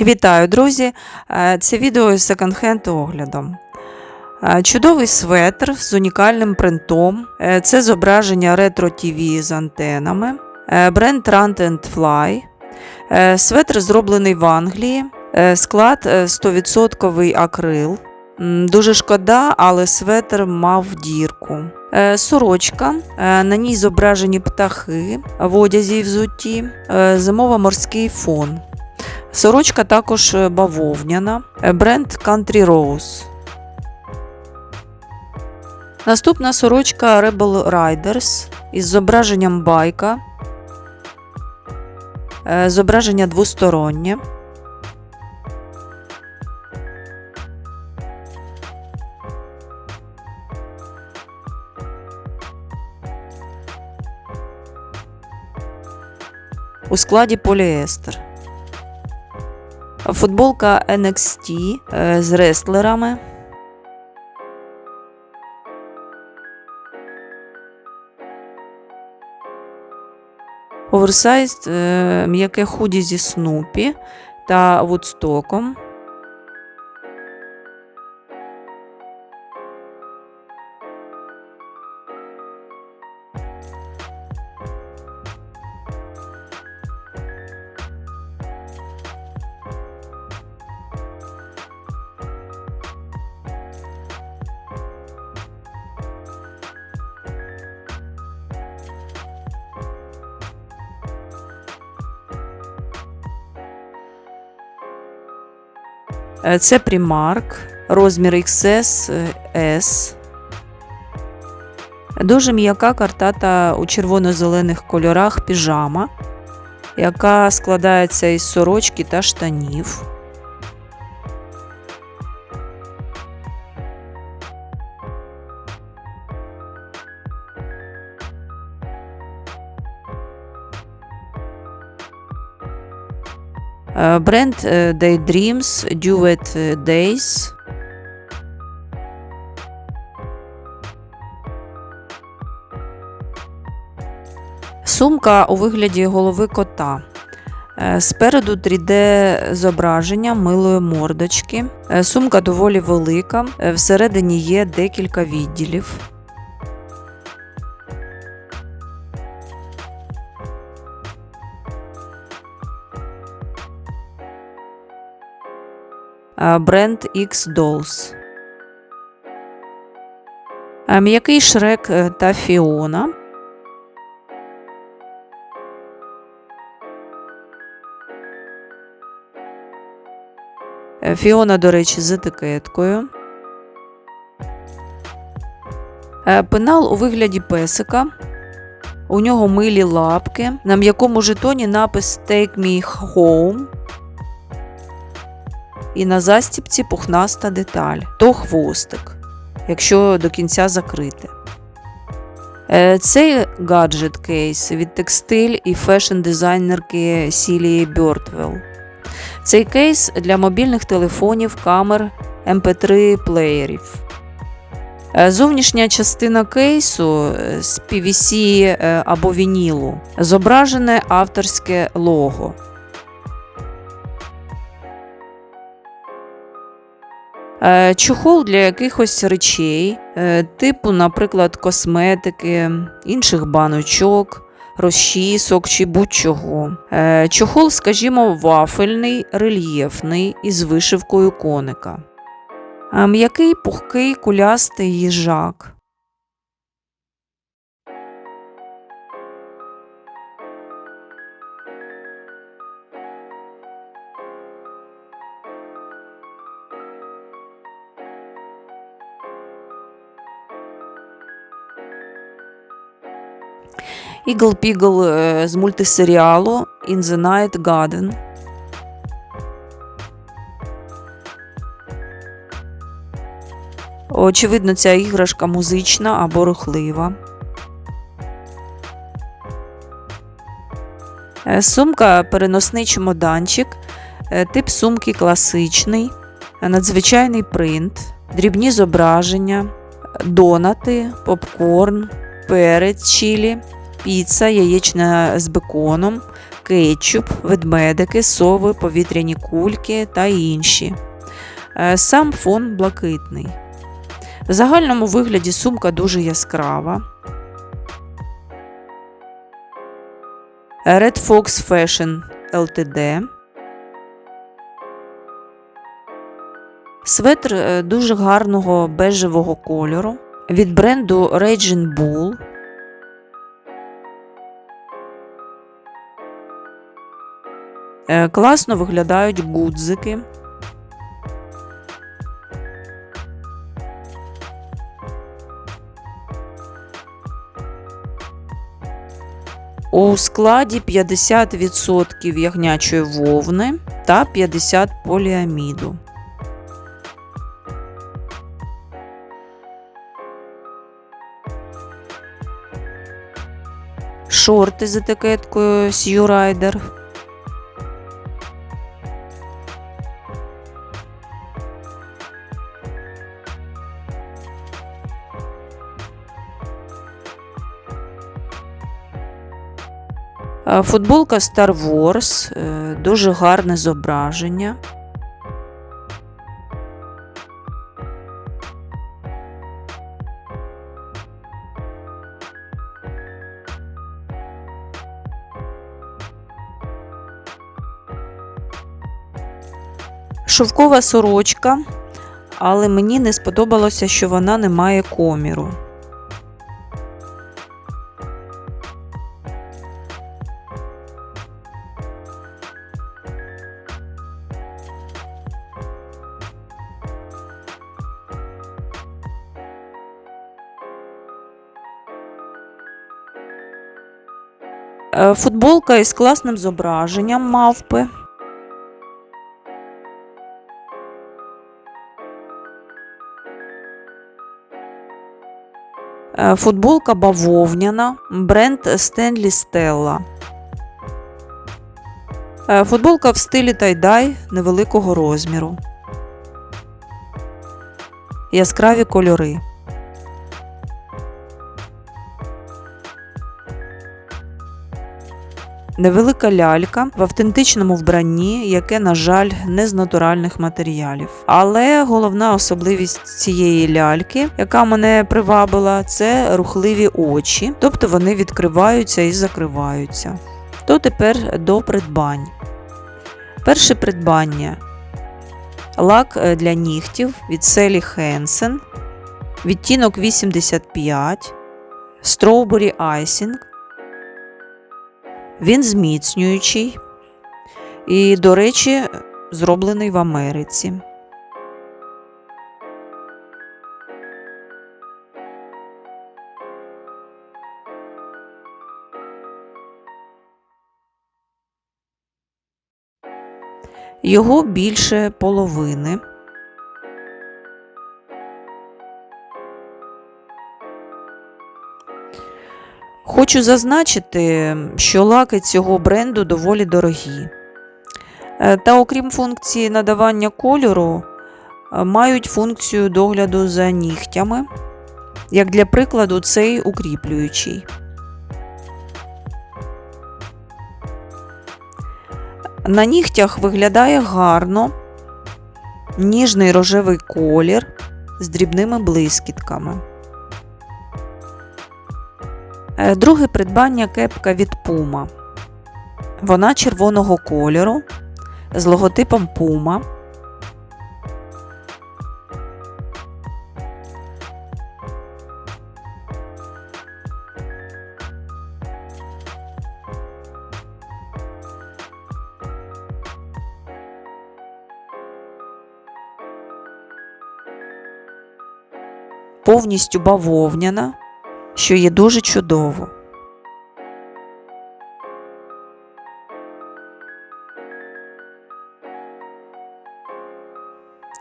Вітаю, друзі! Е, Це відео із секонд-хенд оглядом. Е, Чудовий светр з унікальним принтом. Е, Це зображення ретро TV з антенами. Бренд Rant and Fly. Светр зроблений в Англії. Склад е, 100% акрил. Дуже шкода, але светр мав дірку. Сорочка. На ній зображені птахи в одязі і взутті. Зимово-морський фон. Сорочка також е, бавовняна, е, бренд Country Rose. Наступна сорочка Rebel Riders із зображенням байка. Е, Зображення двостороннє. У складі поліестер. Футболка NXT е, з рестлерами. Оверсайз е, м'яке худі зі Снупі та Вудстоком. Це Primark, розмір XS е, S. Дуже м'яка картата у червоно-зелених кольорах піжама, яка складається із сорочки та штанів. Бренд е, Daydreams Duet Days. Сумка у вигляді голови кота. Е, Спереду 3D зображення милої мордочки. Е, Сумка доволі велика. Е, Всередині є декілька відділів. Бренд X Dolls. Е, М'який шрек е, та Фіона. Е, Фіона, до речі, з етикеткою. Е, Пенал у вигляді песика. У нього милі лапки. На м'якому жетоні напис Take me home. І на застіпці пухнаста деталь. То хвостик, якщо до кінця закрити. Е, Цей гаджет кейс від текстиль і фешн-дизайнерки Сілії Бьортвелл. Цей кейс для мобільних телефонів, камер, mp3 плеєрів. Е, Зовнішня частина кейсу е, з PVC або вінілу зображене авторське лого. Чохол для якихось речей, е, типу, наприклад, косметики, інших баночок, розчісок чи будь-чого. Е, Чохол, скажімо, вафельний, рельєфний із вишивкою коника. Е, М'який пухкий кулястий їжак. Ігл Пігл е, з мультисеріалу In the Night Garden. Очевидно, ця іграшка музична або рухлива. Е, Сумка переносний чемоданчик. Е, Тип сумки класичний, надзвичайний принт, дрібні зображення, донати, попкорн, перець чилі, піца, яєчна з беконом, кетчуп, ведмедики, сови, повітряні кульки та інші. Е, Сам фон блакитний. В загальному вигляді сумка дуже яскрава. Red Fox Fashion Ltd. Светр е, дуже гарного бежевого кольору від бренду Raging Bull. Е, Класно виглядають гудзики. У складі 50% ягнячої вовни та 50 поліаміду. Шорти з етикеткою Сью Райдер. Футболка Star Wars, е, дуже гарне зображення. Шовкова сорочка, але мені не сподобалося, що вона не має коміру. Е, Футболка із класним зображенням мавпи. Футболка бавовняна, бренд Stanley Stella. Е, Футболка в стилі тайдай невеликого розміру. Яскраві кольори. Невелика лялька в автентичному вбранні, яке, на жаль, не з натуральних матеріалів. Але головна особливість цієї ляльки, яка мене привабила, це рухливі очі, тобто вони відкриваються і закриваються. То тепер до придбань. Перше придбання. Лак е, для нігтів від Селі Хенсен. Відтінок 85. Strawberry Icing. Він зміцнюючий і, до речі, зроблений в Америці. Його більше половини. Хочу зазначити, що лаки цього бренду доволі дорогі. Е, Та окрім функції надавання кольору, е, мають функцію догляду за нігтями, як для прикладу, цей укріплюючий. На нігтях виглядає гарно, ніжний рожевий колір з дрібними блискітками. Е, Друге придбання кепка від Puma. Вона червоного кольору з логотипом Puma. Повністю бавовняна, що є дуже чудово.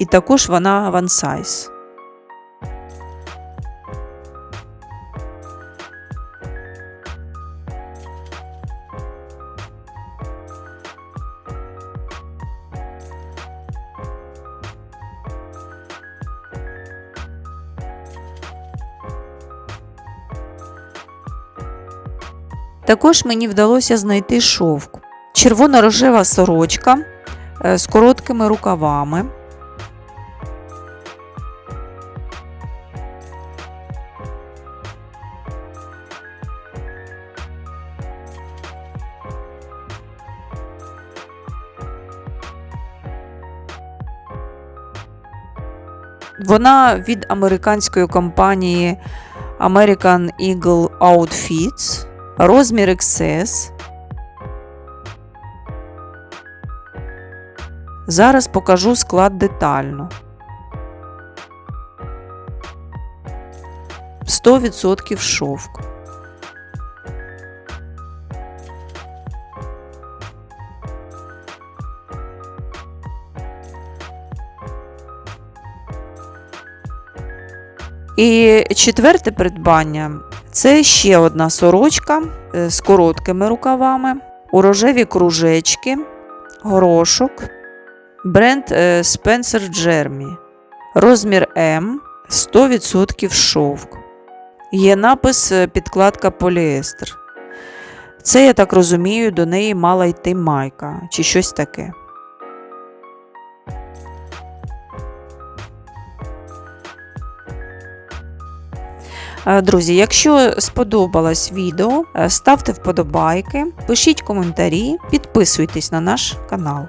І також вона one. Також мені вдалося знайти шовк. червоно-рожева сорочка е, з короткими рукавами. Вона від американської компанії American Eagle Outfits, розмір XS. Зараз покажу склад детально. 100% шовк. І четверте придбання це ще одна сорочка е, з короткими рукавами, у рожеві кружечки, горошок, бренд е, Spencer Jeremy, розмір М, 100% шовк. Є напис е, підкладка поліестер. Це, я так розумію, до неї мала йти майка чи щось таке. Друзі, якщо сподобалось відео, е, ставте вподобайки, пишіть коментарі, підписуйтесь на наш канал.